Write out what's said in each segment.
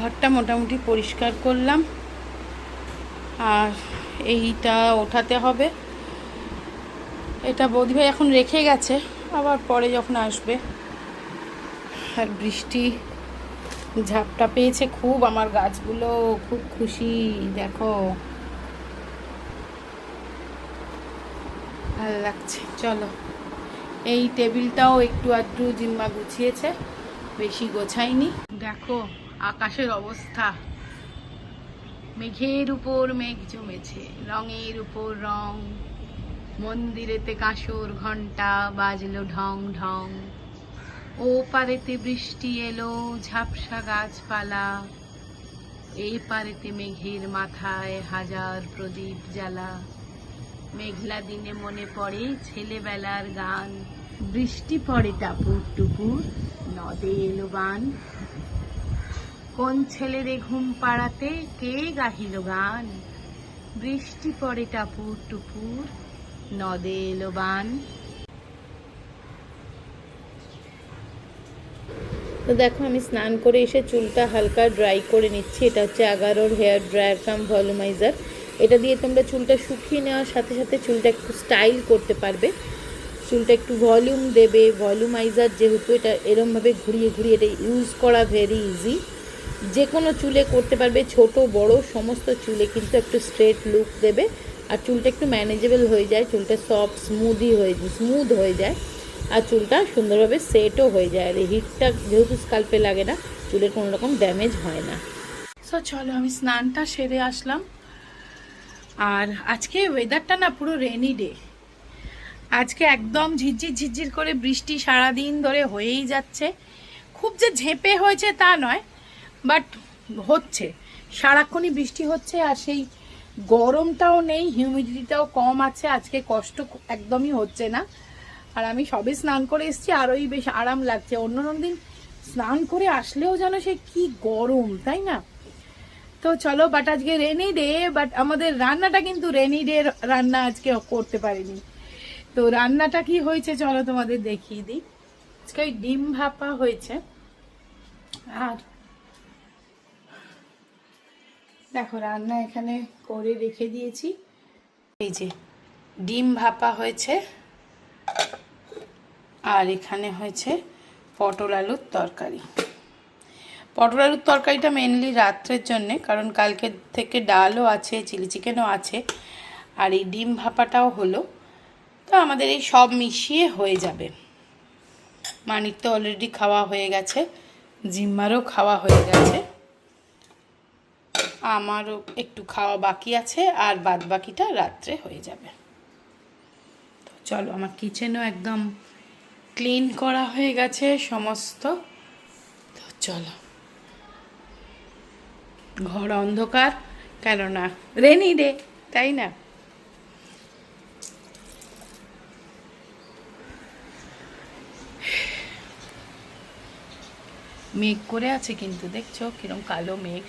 ঘরটা মোটামুটি পরিষ্কার করলাম। আর এইটা ওঠাতে হবে। এটা বৌদিভাই এখন রেখে গেছে, আবার পরে যখন আসবে। আর বৃষ্টি ঝাপটা পেয়েছে খুব, আমার গাছগুলো খুব খুশি, দেখো। ভালো লাগছে, চলো। এই টেবিলটাও একটু আধটু জিম্মা গুছিয়েছে, বেশি গোছাইনি। দেখো আকাশের অবস্থা। মেঘের উপর মেঘ জমেছে। রঙের উপর রং। মন্দিরেতে কাঁসর ঘণ্টা বাজলো ঢং ঢং। ও পারেতে বৃষ্টি এলো ঝাপসা গাছপালা। এই পারেতে মেঘের মাথায় হাজার প্রদীপ জ্বালা। মেঘলা দিনে মনে পড়ে ছেলেবেলার গান। বৃষ্টি পড়ে টাপুর টুপুর, নদে এলো গান কোন ছেলে রে ঘুম পাড়াতে কে গাহিল গান? বৃষ্টি পড়ে টাপুর টুপুর, নদে এলো বান। তো দেখো, আমি স্নান করে এসে চুলটা হালকা ড্রাই করে নিচ্ছি। এটা হচ্ছে আগারোর হেয়ার ড্রায়ার কাম ভলিউমাইজার এটা দিয়ে তোমরা চুলটা শুকিয়ে নেওয়ার সাথে সাথে চুলটা একটু স্টাইল করতে পারবে। চুলটা একটু ভলিউম দেবে। ভলিউমাইজার যেহেতু এটা এরমভাবে ঘুরিয়ে ঘুরিয়ে এটা ইউজ করা ভেরি ইজি যে কোনো চুলে করতে পারবে, ছোট, বড়, সমস্ত চুলে কিন্তু একটু স্ট্রেট লুক দেবে। আর চুলটা একটু ম্যানেজেবল হয়ে যায়, চুলটা সফট স্মুদি হয়ে স্মুথ হয়ে যায়। আর চুলটা সুন্দরভাবে সেটও হয়ে যায়। আর এই হিটটা যেহেতু স্কাল্পে লাগে না, চুলের কোনো রকম ড্যামেজ হয় না। সো চলো আমি স্নানটা সেরে আসলাম। আর আজকে ওয়েদারটা না পুরো রেনি ডে আজকে একদম ঝিরঝির ঝিরঝির করে বৃষ্টি সারা দিন ধরে হয়েই যাচ্ছে। খুব যে ঝেপে হয়েছে তা নয় বাট হচ্ছে, সারাক্ষণই বৃষ্টি হচ্ছে আর সেই গরমটাও নেই, হিউমিডিটিটাও কম আছে, আজকে কষ্ট একদমই হচ্ছে না। আর আমি সবে স্নান করে এসেছি, আরোই বেশ আরাম লাগছে। অন্য দিন স্নান করে আসলেও যেন সে কি গরম, তাই না? তো চলো বাট আজকে রেনি ডে বাট আমাদের রান্নাটা কিন্তু রেনি ডে রান্না আজকে করতে পারিনি। তো রান্নাটা কি হয়েছে চলো তোমাদের দেখিয়ে দিই। আজকে ওই ডিম ভাপা হয়েছে। আর দেখো, রান্না এখানে করে রেখে দিয়েছি। এই যে, ডিম ভাপা হয়েছে, আর এখানে হয়েছে পটল আলুর তরকারি। পটল আলুর তরকারিটা মেনলি রাত্রের জন্যে, কারণ কালকে থেকে ডালও আছে, চিলি চিকেনও আছে, আর এই ডিম ভাপাটাও হলো। তো আমাদের এই সব মিশিয়ে হয়ে যাবে। মানির তো অলরেডি খাওয়া হয়ে গেছে, জিম্মারও খাওয়া হয়ে গেছে। আমারও একটু খাওয়া বাকি আছে আর বাদ বাকিটা রাত্রে হয়ে যাবে। তো চলো, আমার কিচেনও একদম ক্লিন করা হয়ে গেছে সমস্ত। তো চলো। ঘর অন্ধকার, কেননা রেনি ডে তাই না? মেঘ করে আছে কিন্তু, দেখছ কিরম কালো মেঘ।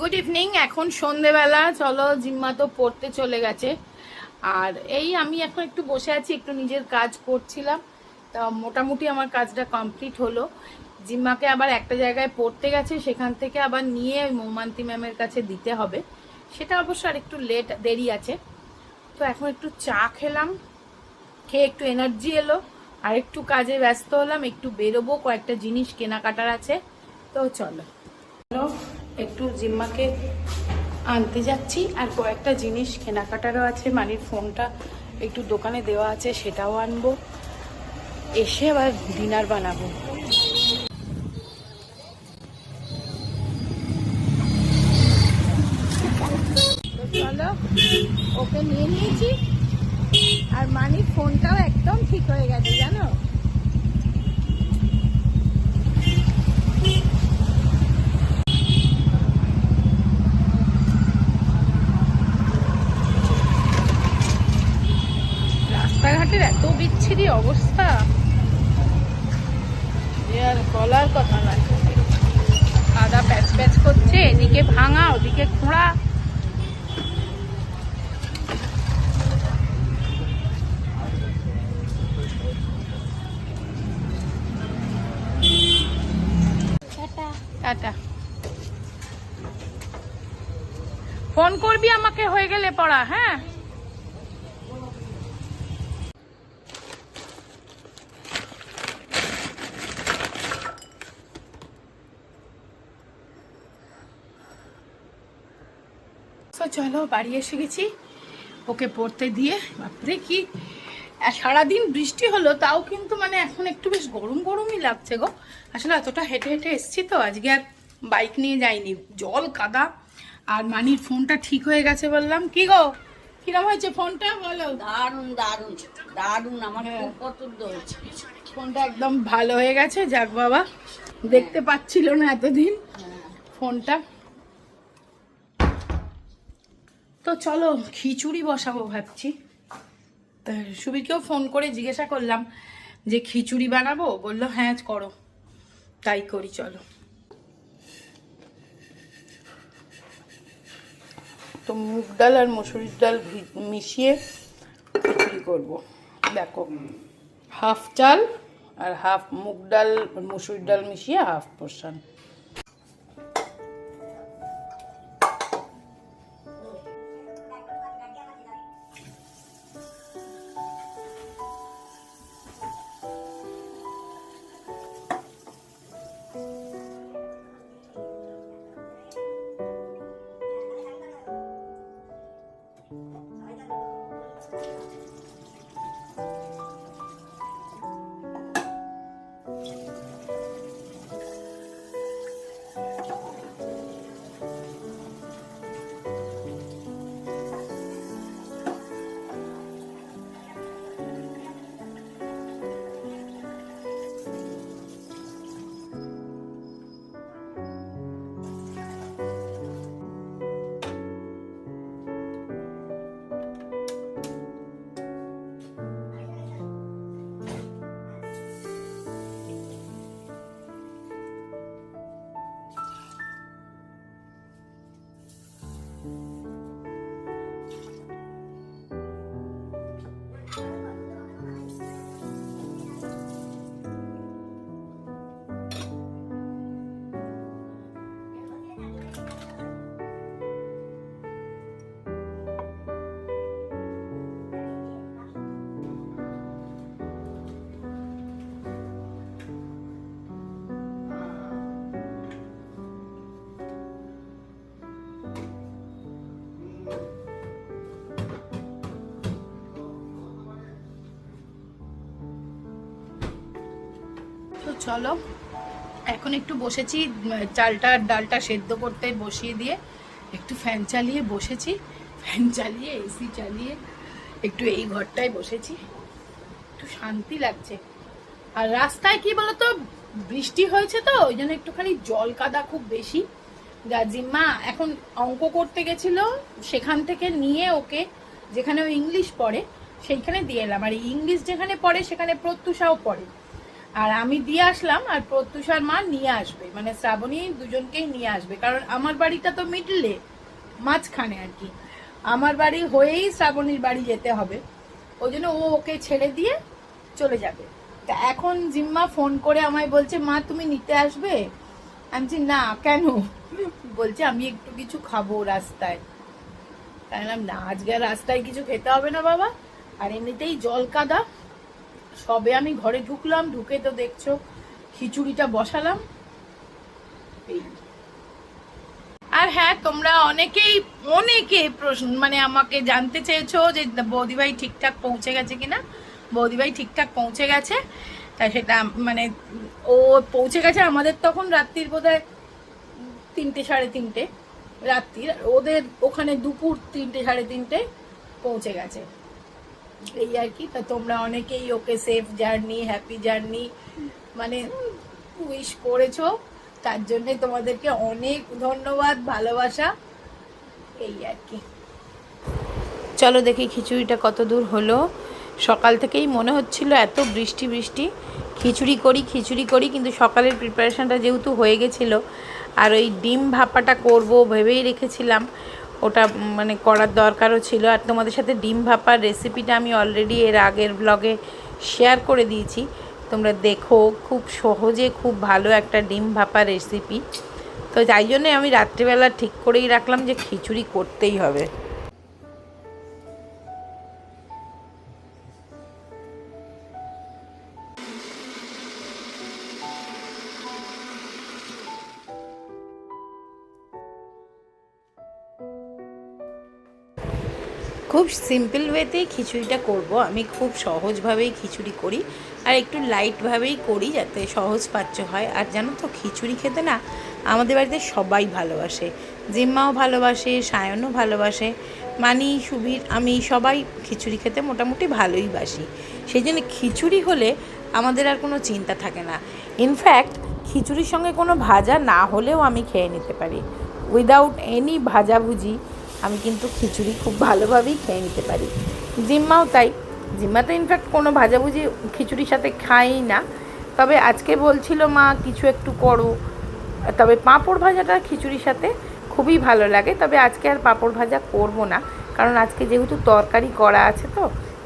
গুড ইভিনিং এখন সন্ধেবেলা, চলো জিম্মা তো পড়তে চলে গেছে। আর এই আমি এখন একটু বসে আছি, একটু নিজের কাজ করছিলাম, তা মোটামুটি আমার কাজটা কমপ্লিট হলো। জিম্মাকে আবার একটা জায়গায় পড়তে গেছে, সেখান থেকে আবার নিয়ে ওই মৌমান্তি ম্যামের কাছে দিতে হবে। সেটা অবশ্য আর একটু লেট দেরি আছে। তো এখন একটু চা খেলাম, খেয়ে একটু এনার্জি এলো, আর একটু কাজে ব্যস্ত হলাম, একটু বেরোবো, কয়েকটা জিনিস কেনাকাটার আছে। তো চলো। একটু জিম্মাকে আনতে যাচ্ছি আর কয়েকটা জিনিস কেনাকাটারও আছে। মানির ফোনটা একটু দোকানে দেওয়া আছে, সেটাও আনব। এসে আবার ডিনার বানাবো। চলো, ওকে নিয়ে নিয়েছি। আর মানির ফোনটাও একদম ঠিক হয়ে গেছে, জানো রাস্তাঘাটের এত বিচ্ছিরি অবস্থা। বলার কথা নয়। কাদা প্যাচ প্যাচ করছে, এদিকে ভাঙা, ওদিকে খোঁড়া। টাটা। ফোন করবি আমাকে হয়ে গেলে পড়া হ্যাঁ? তো চলো বাড়ি এসে গেছি। ওকে পড়তে দিয়ে বাপরে কি সারাদিন বৃষ্টি হলো তাও কিন্তু মানে এখন একটু বেশ গরম গরমই লাগছে গো। আসলে এতটা হেঁটে হেঁটে এসছি তো আজকে আর বাইক নিয়ে যাইনি জল কাদা। আর মানির ফোনটা ঠিক হয়ে গেছে বললাম কি গো কিরম হয়েছে ফোনটা বলো। দারুণ দারুণ দারুণ আমার হ্যাঁ। পছন্দ হয়েছে। ফোনটা একদম ভালো হয়ে গেছে যাক বাবা দেখতে পাচ্ছিল না এতদিন ফোনটা। তো চলো, খিচুড়ি বসাবো ভাবছি। তা সুবীরকেও ফোন করে জিজ্ঞাসা করলাম যে খিচুড়ি বানাবো? বলল হ্যাঁ করো। তাই করি, চলো। তো মুগ ডাল আর মসুরির ডাল মিশিয়ে খিচুড়ি করব। দেখো, হাফ চাল আর হাফ মুগ ডাল মসুর ডাল মিশিয়ে হাফ পোর্শন। চলো। এখন একটু বসেছি চালটা ডালটা সেদ্ধ করতে বসিয়ে দিয়ে একটু ফ্যান চালিয়ে বসেছি। ফ্যান চালিয়ে, এসি চালিয়ে একটু এই ঘরটায় বসেছি। একটু শান্তি লাগছে। আর রাস্তায় কি বলতো, বৃষ্টি হয়েছে তো, ওই জন্য একটুখানি জল কাদা খুব বেশি। যা জিম্মা এখন অঙ্ক করতে গেছিল, সেখান থেকে নিয়ে ওকে যেখানে ও ইংলিশ পড়ে, সেইখানে দিয়ে এলাম। আর ইংলিশ যেখানে পড়ে, সেখানে প্রত্যুষাও পড়ে। আর আমি দিয়ে আসলাম আর প্রত্যুষার মা নিয়ে আসবে। মানে শ্রাবণী দুজনকেই নিয়ে আসবে। কারণ আমার বাড়িটা তো মিডলে মাঝখানে আর কি। আমার বাড়ি হয়েই শ্রাবণীর বাড়ি যেতে হবে। ওই জন্য ও ওকে ছেড়ে দিয়ে চলে যাবে। তা এখন জিম্মা ফোন করে আমায় বলছে, মা, তুমি নিতে আসবে? আমি না, কেন? বলছে, আমি একটু কিছু খাব রাস্তায়। তাই না, আজকে রাস্তায় কিছু খেতে হবে না বাবা। আর এমনিতেই জল কাদা। সবে আমি ঘরে ঢুকলাম, ঢুকে তো দেখছ, খিচুড়িটা বসালাম। আর হ্যাঁ তোমরা অনেকেই, অনেকে প্রশ্ন মানে আমাকে জানতে চেয়েছো যে বৌদিভাই ঠিকঠাক পৌঁছে গেছে কিনা। বৌদিভাই ঠিকঠাক পৌঁছে গেছে তাই সেটা মানে ও পৌঁছে গেছে আমাদের তখন রাত্রির বোধ হয় তিনটে সাড়ে তিনটে রাত্রির। ওদের ওখানে দুপুর তিনটে সাড়ে তিনটে পৌঁছে গেছে। এই আর কি। তা তোমরা অনেকেই ওকে সেফ জার্নি হ্যাপি জার্নি মানে উইশ করেছ। তার জন্যে তোমাদেরকে অনেক ধন্যবাদ, ভালোবাসা। এই আর কি। চলো দেখি খিচুড়িটা কত দূর হলো। সকাল থেকেই মনে হচ্ছিল এত বৃষ্টি বৃষ্টি। খিচুড়ি করি খিচুড়ি করি, কিন্তু সকালের প্রিপারেশনটা যেহেতু হয়ে গেছিল, আর ওই ডিম ভাপাটা করব ভেবেই রেখেছিলাম। ওটা মানে করার দরকারও ছিল। আর তোমাদের সাথে ডিম ভাপার রেসিপিটা আমি অলরেডি এর আগের ব্লগে শেয়ার করে দিয়েছি। তোমরা দেখো, খুব সহজে খুব ভালো একটা ডিম ভাপার রেসিপি তো যাই জন্যে আমি রাত্রিবেলা ঠিক করেই রাখলাম যে খিচুড়ি করতেই হবে। খুব সিম্পল ওয়েতেই খিচুড়িটা করব। আমি খুব সহজভাবেই খিচুড়ি করি আর একটু লাইটভাবেই করি যাতে সহজ পাচ্য হয়। আর জানো তো, খিচুড়ি খেতে না আমাদের বাড়িতে সবাই ভালোবাসে। জিম্মাও ভালোবাসে, সায়নও ভালোবাসে। মানি, সুবীর, আমি সবাই খিচুড়ি খেতে মোটামুটি ভালোই বাসি। সেই জন্য খিচুড়ি হলে আমাদের আর কোনো চিন্তা থাকে না। ইনফ্যাক্ট খিচুড়ির সঙ্গে কোনো ভাজা না হলেও আমি খেয়ে নিতে পারি। উইদাউট এনি ভাজাভুজি আমি কিন্তু খিচুড়ি খুব ভালোভাবেই খেয়ে নিতে পারি। জিম্মাও তাই। জিম্মা তো ইনফ্যাক্ট কোনো ভাজাভুজি খিচুড়ির সাথে খাই না। তবে আজকে বলছিল মা, কিছু একটু করো। তবে পাঁপড় ভাজাটা খিচুড়ির সাথে খুবই ভালো লাগে। তবে আজকে আর পাঁপড় ভাজা করব না। কারণ আজকে যেহেতু তরকারি করা আছে তো,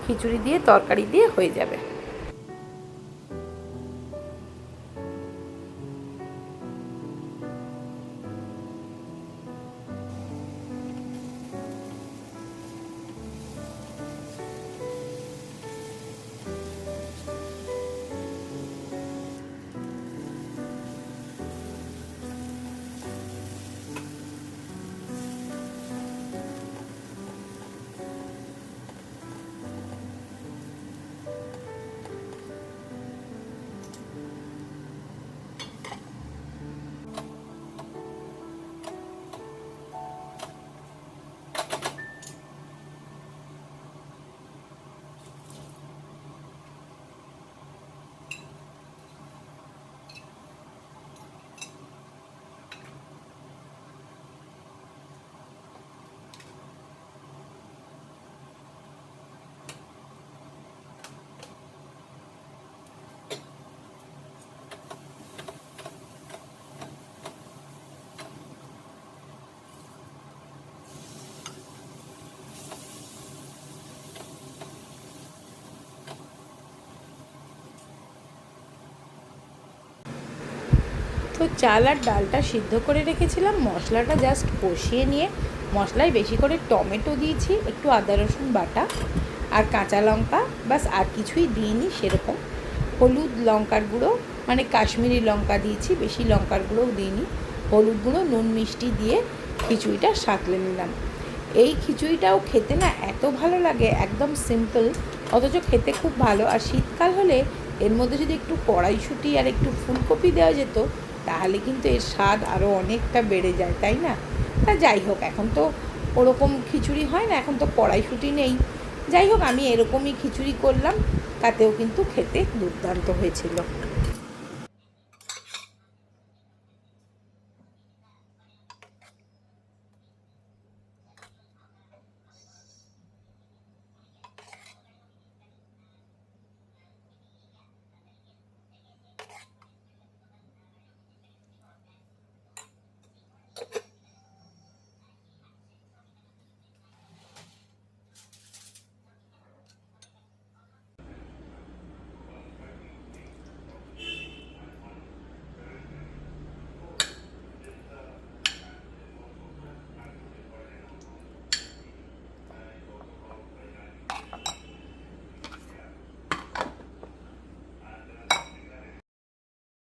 খিচুড়ি দিয়ে তরকারি দিয়ে হয়ে যাবে। তো চাল আর ডালটা সিদ্ধ করে রেখেছিলাম। মশলাটা জাস্ট কষিয়ে নিয়ে মশলায় বেশি করে টমেটো দিয়েছি, একটু আদা, রসুন বাটা আর কাঁচা লঙ্কা। বাস আর কিছুই দিইনি সেরকম। হলুদ লঙ্কার গুঁড়ো মানে কাশ্মীরি লঙ্কা দিয়েছি, বেশি লঙ্কার গুঁড়োও দিইনি। হলুদ গুঁড়ো, নুন মিষ্টি দিয়ে খিচুড়িটা সাঁতলে নিলাম। এই খিচুড়িটাও খেতে না এত ভালো লাগে, একদম সিম্পল অথচ খেতে খুব ভালো। আর শীতকাল হলে এর মধ্যে যদি একটু কড়াইশুঁটি আর একটু ফুলকপি দেওয়া যেত তাহলে কিন্তু এর স্বাদ আরও অনেকটা বেড়ে যায়, তাই না? তা যাই হোক, এখন তো ওরকম খিচুড়ি হয় না, এখন তো কড়াইশুঁটি নেই। যাই হোক, আমি এরকমই খিচুড়ি করলাম, তাতেও কিন্তু খেতে দুর্দান্ত হয়েছিল।